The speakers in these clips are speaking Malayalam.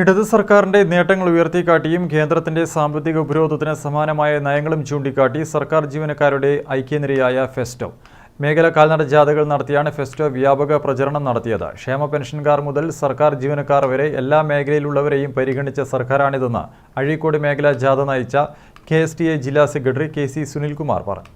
ഇടത് സർക്കാരിന്റെ നേട്ടങ്ങൾ ഉയർത്തിക്കാട്ടിയും കേന്ദ്രത്തിന്റെ സാമ്പത്തിക ഉപരോധത്തിന് സമാനമായ നയങ്ങളും ചൂണ്ടിക്കാട്ടി സർക്കാർ ജീവനക്കാരുടെ ഐക്യനിരയായ ഫെസ്റ്റോ. മേഖല കാൽനട ജാഥകൾ നടത്തിയാണ് ഫെസ്റ്റോ വ്യാപക പ്രചരണം നടത്തിയത്. ക്ഷേമ പെൻഷൻകാർ മുതൽ സർക്കാർ ജീവനക്കാർ വരെ എല്ലാ മേഖലയിലുള്ളവരെയും പരിഗണിച്ച സർക്കാരാണിതെന്ന് അഴീക്കോട് മേഖലാ ജാഥ നയിച്ച കെ ജില്ലാ സെക്രട്ടറി കെ സുനിൽകുമാർ പറഞ്ഞു.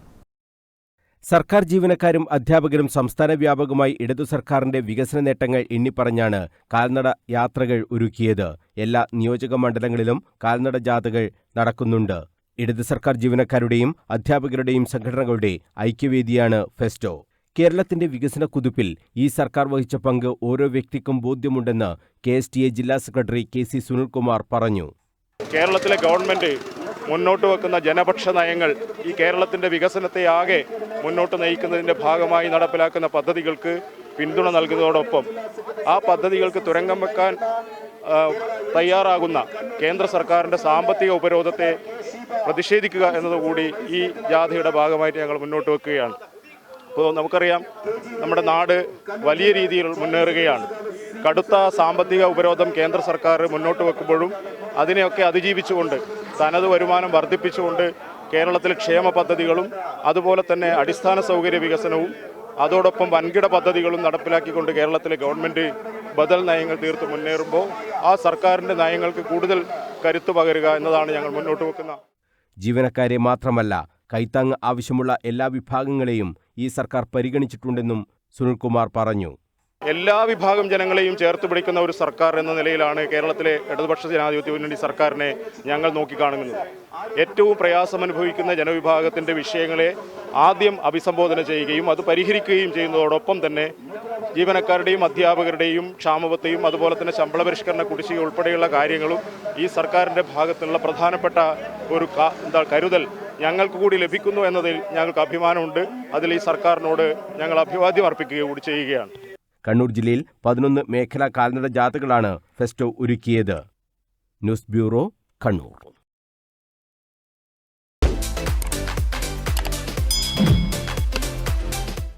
സർക്കാർ ജീവനക്കാരും അധ്യാപകരും സംസ്ഥാന വ്യാപകമായി ഇടതു സർക്കാരിന്റെ വികസന നേട്ടങ്ങൾ എണ്ണിപ്പറഞ്ഞാണ് കാൽനട യാത്രകൾ ഒരുക്കിയത്. എല്ലാ നിയോജക മണ്ഡലങ്ങളിലും കാൽനട ജാഥകൾ നടക്കുന്നുണ്ട്. ഇടതു സർക്കാർ ജീവനക്കാരുടെയും അധ്യാപകരുടെയും സംഘടനകളുടെ ഐക്യവേദിയാണ് ഫെസ്റ്റോ. കേരളത്തിന്റെ വികസന കുതിപ്പിൽ ഈ സർക്കാർ വഹിച്ച പങ്ക് ഓരോ വ്യക്തിക്കും ബോധ്യമുണ്ടെന്ന് കെ ജില്ലാ സെക്രട്ടറി കെ സി സുനിൽകുമാർ പറഞ്ഞു. കേരളത്തിലെ ഗവൺമെന്റ് മുന്നോട്ട് വെക്കുന്ന ജനപക്ഷ നയങ്ങൾ ഈ കേരളത്തിന്റെ വികസനത്തെ ആകെ മുന്നോട്ട് നയിക്കുന്നതിന്റെ ഭാഗമായി നടപ്പിലാക്കുന്ന പദ്ധതികൾക്ക് പിന്തുണ നൽകുന്നതോടൊപ്പം ആ പദ്ധതികൾക്ക് തുരങ്കം വെക്കാൻ തയ്യാറാകുന്ന കേന്ദ്ര സർക്കാരിന്റെ സാമ്പത്തിക ഉപരോധത്തെ പ്രതിഷേധിക്കുക എന്നതുകൂടി ഈ ജാഥയുടെ ഭാഗമായിട്ട് ഞങ്ങൾ മുന്നോട്ട് വെക്കുകയാണ്. അപ്പോൾ നമുക്കറിയാം നമ്മുടെ നാട് വലിയ രീതിയിൽ മുന്നേറുകയാണ്. കടുത്ത സാമ്പത്തിക ഉപരോധം കേന്ദ്ര സർക്കാർ മുന്നോട്ട് വെക്കുമ്പോഴും അതിനെയൊക്കെ അതിജീവിച്ചുകൊണ്ട് തനത് വരുമാനം വർദ്ധിപ്പിച്ചുകൊണ്ട് കേരളത്തിൽ ക്ഷേമ പദ്ധതികളും അതുപോലെ തന്നെ അടിസ്ഥാന സൗകര്യ വികസനവും അതോടൊപ്പം വൻകിട പദ്ധതികളും നടപ്പിലാക്കിക്കൊണ്ട് കേരളത്തിലെ ഗവൺമെന്റ് ബദൽ നയങ്ങൾ തീർത്ത് മുന്നേറുമ്പോൾ ആ സർക്കാരിന്റെ നയങ്ങൾക്ക് കൂടുതൽ കരുത്തു പകരുക എന്നതാണ് ഞങ്ങൾ മുന്നോട്ട് വെക്കുന്ന ജീവനക്കാരെ മാത്രമല്ല കൈത്താങ് ആവശ്യമുള്ള എല്ലാ വിഭാഗങ്ങളെയും ഈ സർക്കാർ പരിഗണിച്ചിട്ടുണ്ടെന്നും സുനിൽകുമാർ പറഞ്ഞു. എല്ലാ വിഭാഗം ജനങ്ങളെയും ചേർത്ത് പിടിക്കുന്ന ഒരു സർക്കാർ എന്ന നിലയിലാണ് കേരളത്തിലെ ഇടതുപക്ഷ ജനാധിപത്യ മുന്നണി സർക്കാരിനെ ഞങ്ങൾ നോക്കിക്കാണുന്നത്. ഏറ്റവും പ്രയാസമനുഭവിക്കുന്ന ജനവിഭാഗത്തിന്റെ വിഷയങ്ങളെ ആദ്യം അഭിസംബോധന ചെയ്യുകയും അത് പരിഹരിക്കുകയും ചെയ്യുന്നതോടൊപ്പം തന്നെ ജീവനക്കാരുടെയും അധ്യാപകരുടെയും ക്ഷാമബത്തെയും അതുപോലെ തന്നെ ശമ്പള പരിഷ്കരണ കുടിശ്ശിക ഉൾപ്പെടെയുള്ള കാര്യങ്ങളും ഈ സർക്കാരിന്റെ ഭാഗത്തുള്ള പ്രധാനപ്പെട്ട ഒരു എന്താ കരുതൽ ഞങ്ങൾക്ക് കൂടി ലഭിക്കുന്നു എന്നതിൽ ഞങ്ങൾക്ക് അഭിമാനമുണ്ട്. അതിൽ ഈ സർക്കാരിനോട് ഞങ്ങൾ അഭിവാദ്യം അർപ്പിക്കുക കൂടി ചെയ്യുകയാണ്. കണ്ണൂർ ജില്ലയിൽ പതിനൊന്ന് മേഖലാ കാൽനട ജാഥകളാണ് ഫെസ്റ്റോ ഒരുക്കിയത്. News bureau Kannur.